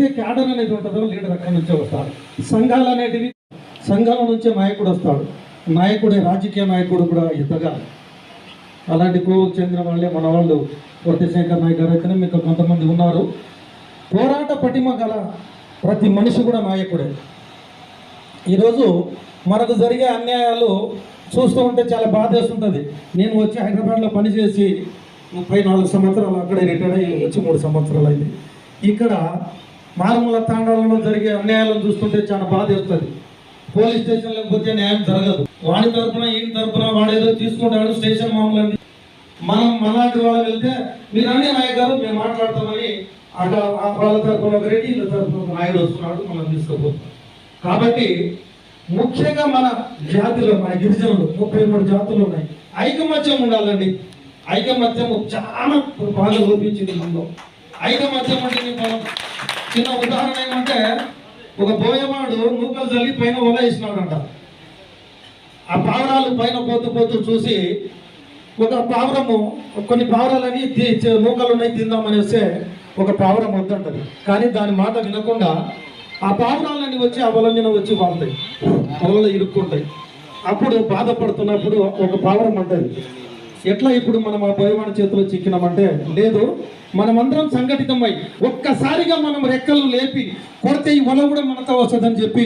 అయితే క్యాడర్ అనేది ఉంటుందో లీడర్ అక్కడి నుంచే వస్తాడు. సంఘాలు అనేటివి సంఘాల నుంచే నాయకుడు వస్తాడు. నాయకుడే రాజకీయ నాయకుడు కూడా ఎదగాలి. అలాంటి కోవకు చెందిన వాళ్ళే మన వాళ్ళు శంకర్ నాయక్ గారు అయితేనే మీకు కొంతమంది ఉన్నారు. పోరాట పటిమ గల ప్రతి మనిషి కూడా నాయకుడే. ఈరోజు మనకు జరిగే అన్యాయాలు చూస్తూ ఉంటే చాలా బాధ వేస్తుంటుంది. నేను వచ్చి హైదరాబాద్లో పనిచేసి ముప్పై నాలుగు సంవత్సరాలు అక్కడే రిటైర్ అయ్యి వచ్చి మూడు సంవత్సరాలు అయింది. ఇక్కడ మారుమూల తాండాలలో జరిగే అన్యాయాలను చూస్తుంటే చాలా బాధ వస్తుంది. పోలీస్ స్టేషన్లకు పోతే న్యాయం జరగదు. వాడి తరపున ఈయన తరపున వాడేదో తీసుకుంటాడు స్టేషన్ మామూలు మనం మనలాంటి వాళ్ళు వెళ్తే మీరు అన్ని నాయకులు మేము మాట్లాడతామని అక్కడ ఆ వాళ్ళ తరపున ఒక రెడ్డి వీళ్ళ తరపున ఒక నాయుడు వస్తున్నాడు మనం తీసుకుపోతాం కాబట్టి ముఖ్యంగా మన జాతిలో మన గిరిజనులు ముప్పై మూడు జాతులు ఉన్నాయి. ఐకమత్యం ఉండాలండి. ఐకమత్యం చాలా బాగా లోపించింది మనలో. ఐకమత్యం అంటే మనం చిన్న ఉదాహరణ ఏమంటే ఒక బోయవాడు నూకలు చల్లి పైన వల వేసినాడంట. ఆ పావురాలు పైన పోతూ పోతూ చూసి ఒక పావురము కొన్ని పావురాలని తీ- నూకలు ఉన్నాయి తిందామని వస్తే ఒక పావురం వద్దంటది. కానీ దాని మాట వినకుండా ఆ పావురాలన్నీ వచ్చి ఆ వలంజన వచ్చి వాళ్తాయి. వలలో ఇరుక్కుంటాయి. అప్పుడు బాధపడుతున్నప్పుడు ఒక పావురం అంటది. ఎట్లా ఇప్పుడు మనం ఆ భయవాడి చేతిలో చిక్కినామంటే లేదు మనమందరం సంఘటితమై ఒక్కసారిగా మనం రెక్కలు లేపి కొడితే ఈ వల కూడా మనతో వస్తుందని చెప్పి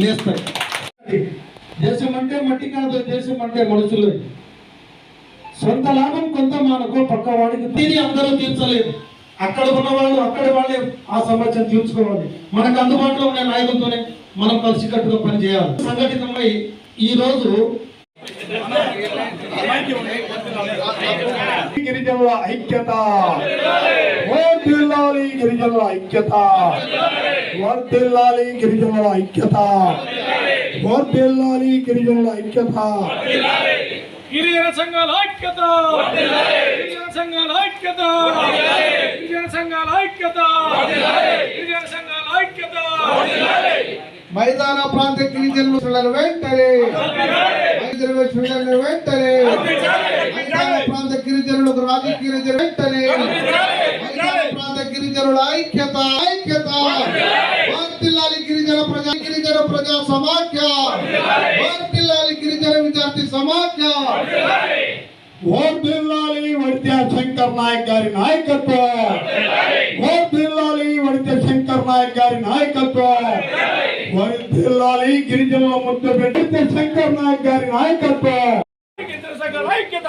లేస్తాయి. దేశం అంటే మట్టి కాదు దేశం అంటే మనుషులు. సొంత లాభం కొంత మనకు పక్క వాడికి తిరిగి అందరూ తీర్చలేదు అక్కడ ఉన్న వాళ్ళు అక్కడ వాళ్ళే ఆ సమస్యను తీర్చుకోవాలి. మనకు అందుబాటులో ఉన్న నాయకులతోనే మనం కలిసికట్టుగా పనిచేయాలి. సంఘటితమై ఈ రోజు గిరిజనుల ఐక్యత. వర్ధిల్లాలి గిరిజనుల ఐక్యత. వర్ధిల్లాలి గిరిజనుల ఐక్యత. వర్ధిల్లాలి గిరిజనుల ఐక్యత. గిరిజన సంఘాల ఐక్యత. గిరిజన సంఘాల ఐక్యత. గిరిజన సంఘాల ఐక్యత. గిరిజన సంఘాల ఐక్యత. మైదాన ప్రాంత గిరిజనులను వెంటనే. రిజర్వేషన్లను వెంటనే మైదాన ప్రాంత గిరిజనులకు రాజకీయ రిజర్వ్ వెంటనే మైదాన ప్రాంత గిరిజనుల ఐక్యత ఐక్యత. వార్తిల్లాలి గిరిజన ప్రజా గిరిజన ప్రజా సమాఖ్య. వార్తిల్లాలి గిరిజన విద్యార్థి సమాఖ్య. వర్ధిల్లాలి వడిత్య శంకర్ నాయక్ గారి నాయకత్వం. వర్ధిల్లాలి వడిత్య శంకర్ నాయక్ గారి నాయకత్వం. వర్ధిల్లాలి గిరిజనుల ముద్దు పెట్టిన శంకర్ నాయక్ గారి నాయకత్వం. ఐక్యత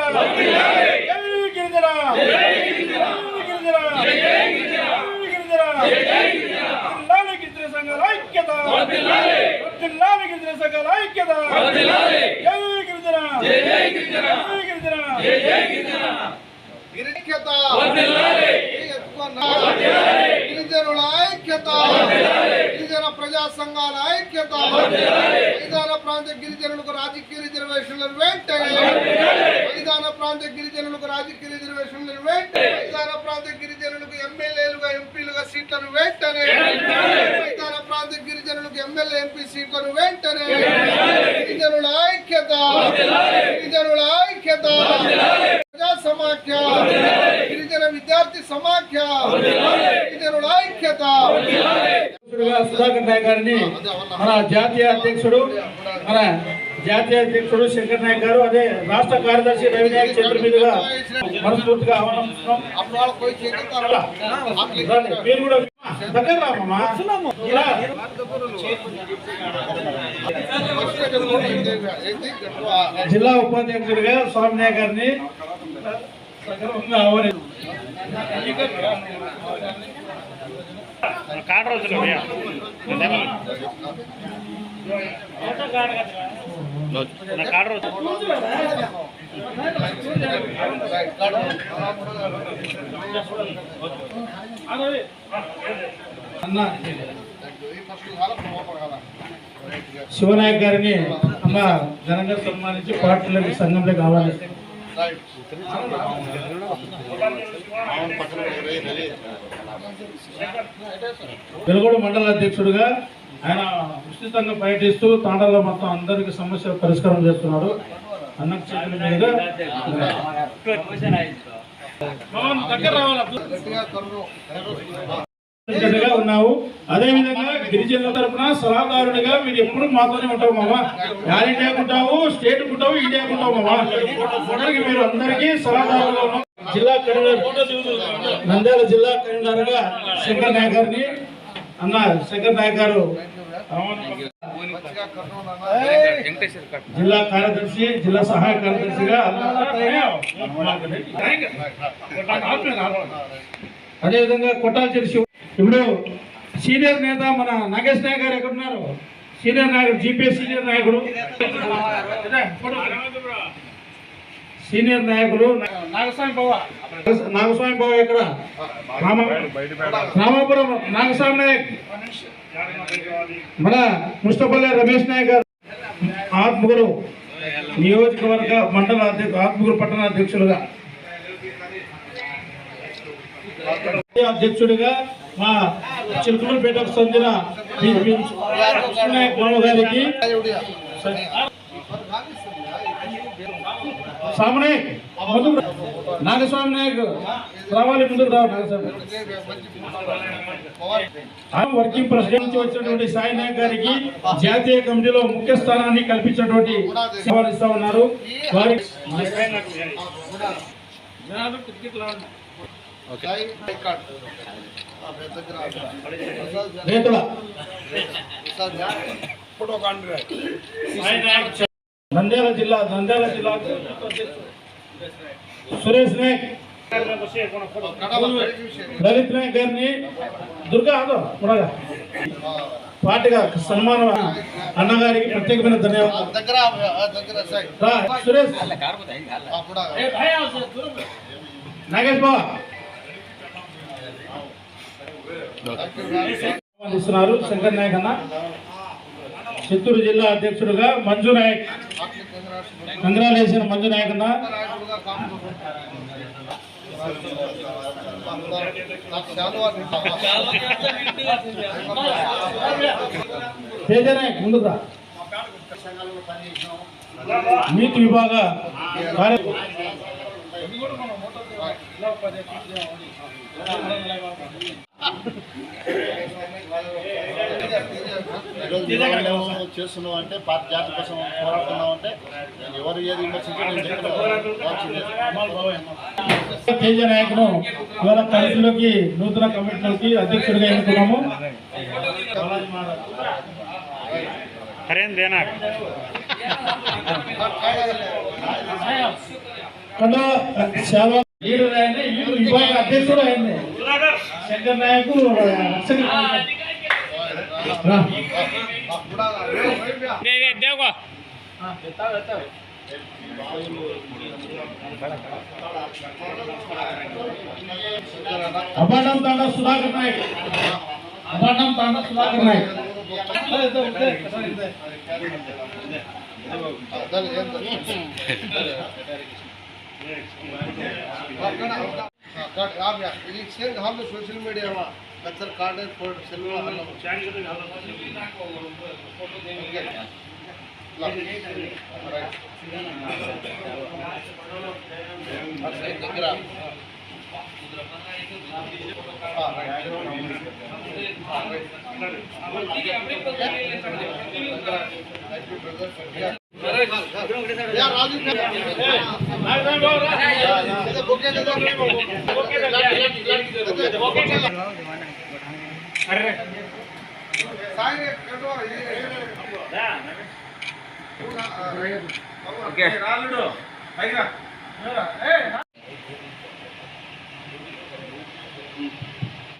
ఐక్యత గిరిజనుల ఐక్యత. గిరిజన ప్రజా సంఘాల ఐక్యత. మైదాన ప్రాంత గిరిజనులకు రాజకీయ రిజర్వేషన్లు వెంటనే. మైదాన ప్రాంత గిరిజనులకు రాజకీయ రిజర్వేషన్లు వెంటనే. మైదాన ప్రాంత గిరిజనులకు ఎమ్మెల్యేలుగా ఎంపీలుగా సీట్లను వెంటనే. మైదాన ప్రాంత గిరిజనులకు ఎమ్మెల్యే ఎంపీ సీట్లను వెంటనే. గిరిజనుల ఐక్యత. గిరిజనుల ఐక్యత. ప్రజా సమాఖ్య. విద్యార్థి సమాఖ్య. గిరిజనుల ఐక్యత. సుధాకర్ నాయక్ గారిని మన జాతీయ అధ్యక్షుడు మన జాతీయ అధ్యక్షుడు శంకర్ నాయక్ గారు అదే రాష్ట్ర కార్యదర్శి రవి నాయక్ చేతుల మీదుగా మనస్ఫూర్తిగా ఆహ్వానిస్తున్నాం. రండి, మీరు కూడా దగ్గర రామమ్మా. జిల్లా ఉపాధ్యక్షుడిగా స్వామి నాయక్ గారిని సగర్వంగా ఆహ్వానిస్తున్నాం శివనాయక్ గారిని అమ్మ ఘనంగా సన్మానించి పార్టీలకు సంఘంలోకి కావాలి వెలుగోడు మండల అధ్యక్షుడిగా ఆయన విస్తృతంగా పర్యటిస్తూ తాండాలో మొత్తం అందరికి సమస్యలు పరిష్కారం చేస్తున్నాడు. అన్నకు చేతుల మీదుగా. పవన్ దగ్గర రావాలా? గట్టిగా ఉన్నావు. అదే విధంగా గిరిజనుల తరపున సలహాదారునిగా మీరు ఎప్పుడు మాతోనే ఉంటావు మామా యార్ ఇండియాకు ఉంటావు స్టేట్ ఉంటావు ఇండియా ఉంటావు మామా అందరికి మీరు అందరికీ సలహాదారులుగా జిల్లా కరీంనగర్ నంద్యాల జిల్లా కరీంనగర్గా శంకర్ నాయక్ గారిని అన్న శంకర్ నాయక్ గారు. జిల్లా కార్యదర్శి జిల్లా సహాయ కార్యదర్శిగా. అదేవిధంగా కొట్టాల శివ ఇప్పుడు సీనియర్ నేత మన నాగేష్ నాయక్ గారు ఎక్కడున్నారు? సీనియర్ నాయకుడు జీపీఎస్ సీనియర్ నాయకుడు. సీనియర్ నాయకులు నాగస్వామి బావ. నాగస్వామి బావ ఎక్కడ? రామాపురం నాగస్వామి నాయక్. మన ముస్తపల్లి రమేష్ నాయక్ గారు. ఆత్మగురు నియోజకవర్గ మండల ఆత్మగురు పట్టణ అధ్యక్షులుగా. అధ్యక్షుడిగా మా చిలుకలపేటకు చెందిన నాయక్ బాబు గారికి. సామనే నాగస్వామి నాయక్ రావాలి ముందుకు రావాలి వర్కింగ్ ప్రెసిడెంట్ నుంచి వచ్చినటువంటి సాయి నాయక్ గారికి జాతీయ కమిటీలో ముఖ్య స్థానాన్ని కల్పించినటువంటి సేవలు ఇస్తా ఉన్నారు. వారి నంద్యాల జిల్లా నంద్యాల జిల్లా. సురేష్ నాయక్. లలిత్ నాయక్ గారిని. దుర్గా ఆదో పార్టీగా సన్మానం అన్నగారికి ప్రత్యేకమైన ధన్యవాదాలు. సురేష్. నాగేష్ బాబా అందిస్తున్నారు. శంకర్ నాయక్ అన్న చిత్తూరు జిల్లా అధ్యక్షుడుగా మంజు నాయక్. కంగ్రాలేషన్ మంజు నాయక్ అన్న. తేజ నాయక్ నీతి విభాగ కార్య చేస్తున్నావు అంటే పార్టీ జాతి కోసం పోరాడుతున్నావు అంటే ఎవరు ఏది విమర్శించి నేను చెప్పిన తేజ నాయకును ఇవాళ కమిటీలోకి నూతన కమిటీలోకి అధ్యక్షుడిగా ఎన్నుకున్నాము. చాలా ఆయన విభాగ అధ్యక్షుడు ఆయన్ని శంకర్ నాయకు సుధాకర్ నాయక్ అబాండం తాండ సుధాకర్ నాయక్ ಕಟ್ ಆಗ ಈಗ ಸೇಂಗ್ ಹಾಲು ಸೋಷಿಯಲ್ ಮೀಡಿಯಾ ಅವ ಕಲ್ಚರ್ ಕಾರ್ಡ್ ಫೋಟೋ ಸೆಲ್ವ ಹಾಲು దగ్గర రైట్ ఓకే రాలుడు పైగా